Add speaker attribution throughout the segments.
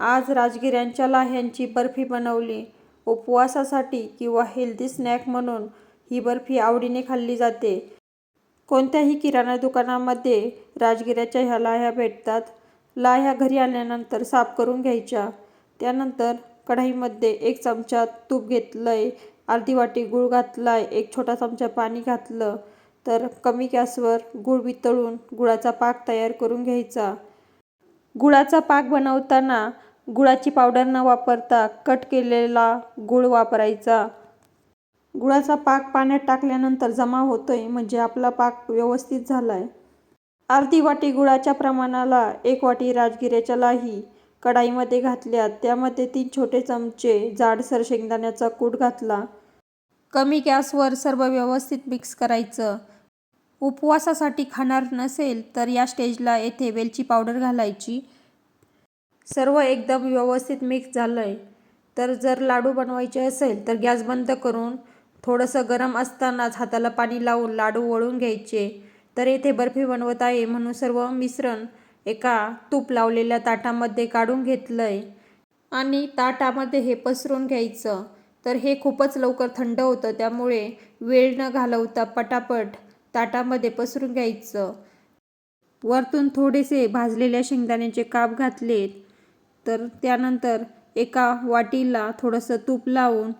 Speaker 1: आज राजगिऱ्यांच्या लाह्यांची बर्फी बनवली. उपवासासाठी किंवा हेल्दी स्नॅक म्हणून ही बर्फी आवडीने खाल्ली जाते. कोणत्याही किराणा दुकानामध्ये राजगिऱ्याच्या ह्या लाह्या भेटतात. लाह्या घरी आणल्यानंतर साफ करून घ्यायच्या. त्यानंतर कढाईमध्ये एक चमचा तूप घेतलंय, अर्धी वाटी गूळ घातलाय, एक छोटा चमचा पाणी घातलं. तर कमी गॅसवर गूळ वितळून गुळाचा पाक तयार करून घ्यायचा. गुळाचा पाक बनवताना गुळाची पावडर न वापरता कट केलेला गूळ वापरायचा. गुळाचा पाक पाण्यात टाकल्यानंतर जमा होतोय म्हणजे आपला पाक व्यवस्थित झाला आहे अर्धी वाटी गुळाच्या प्रमाणाला एक वाटी राजगिऱ्याच्या लाही कढाईमध्ये घातल्या. त्यामध्ये तीन छोटे चमचे जाडसर शेंगदाण्याचा कूट घातला. कमी गॅसवर सर्व व्यवस्थित मिक्स करायचं. उपवासासाठी खाणार नसेल तर या स्टेजला येथे वेलची पावडर घालायची. सर्व एकदम व्यवस्थित मिक्स झालं आहे तर जर लाडू बनवायचे असेल तर गॅस बंद करून थोडंसं गरम असतानाच हाताला पाणी लावून लाडू वळून घ्यायचे. तर येथे बर्फी बनवत आहे म्हणून सर्व मिश्रण एका तूप लावलेल्या ताटामध्ये काढून घेतलं आहे आणि ताटामध्ये हे पसरून घ्यायचं. तर हे खूपच लवकर थंड होतं त्यामुळे वेळ न घालवता पटापट ताटामध्ये पसरून घ्यायचं. वरतून थोडेसे भाजलेल्या शेंगदाण्याचे काप घातलेत. तर त्यानंतर एका वाटीला थोडंसं तूप लावून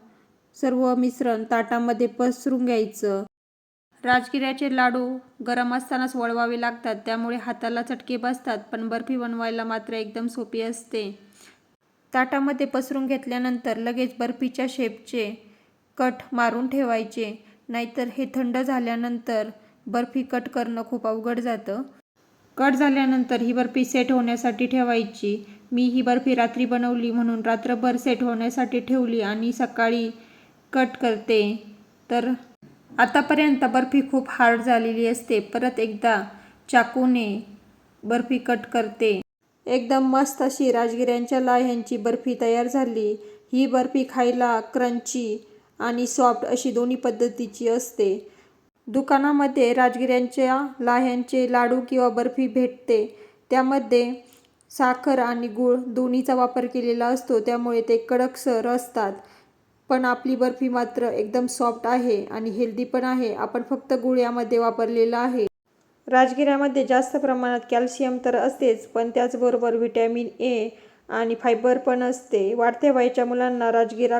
Speaker 1: सर्व मिश्रण ताटामध्ये पसरून घ्यायचं. राजगिऱ्याचे लाडू गरम असतानाच वळवावे लागतात त्यामुळे हाताला चटके बसतात पण बर्फी बनवायला मात्र एकदम सोपी असते. ताटामध्ये पसरून घेतल्यानंतर लगेच बर्फीच्या शेपचे कट मारून ठेवायचे. नाहीतर हे थंड झाल्यानंतर बर्फी कट करणं खूप अवघड जातं. कट झाल्यानंतर ही बर्फी सेट होण्यासाठी ठेवायची. मी ही बर्फी रात्री बनवली म्हणून रात्रभर सेट होण्यासाठी ठेवली आणि सकाळी कट करते. तर आतापर्यंत बर्फी खूप हार्ड झालेली असते. परत एकदा चाकूने बर्फी कट करते. एकदम मस्त अशी राजगिऱ्यांच्या लाह्यांची बर्फी तयार झाली. ही बर्फी खायला क्रंची आणि सॉफ्ट अशी दोन्ही पद्धतीची असते. दुकानामध्ये राजगिऱ्यांच्या लाह्यांचे लाडू किंवा बर्फी भेटते. त्यामध्ये साखर आणि गूळ दोन्हीचा वापर केलेला असतो त्यामुळे ते कडकसर असतात. पण आपली बर्फी मात्र एकदम सॉफ्ट आहे आणि हेल्दी पण आहे. आपण फक्त गूळ यामध्ये वापरलेला आहे. राजगिऱ्यामध्ये जास्त प्रमाणात कॅल्शियम तर असतेच पण त्याचबरोबर व्हिटॅमिन ए आणि फायबर पण असते. वाढत्या वयाच्या मुलांना राजगिरा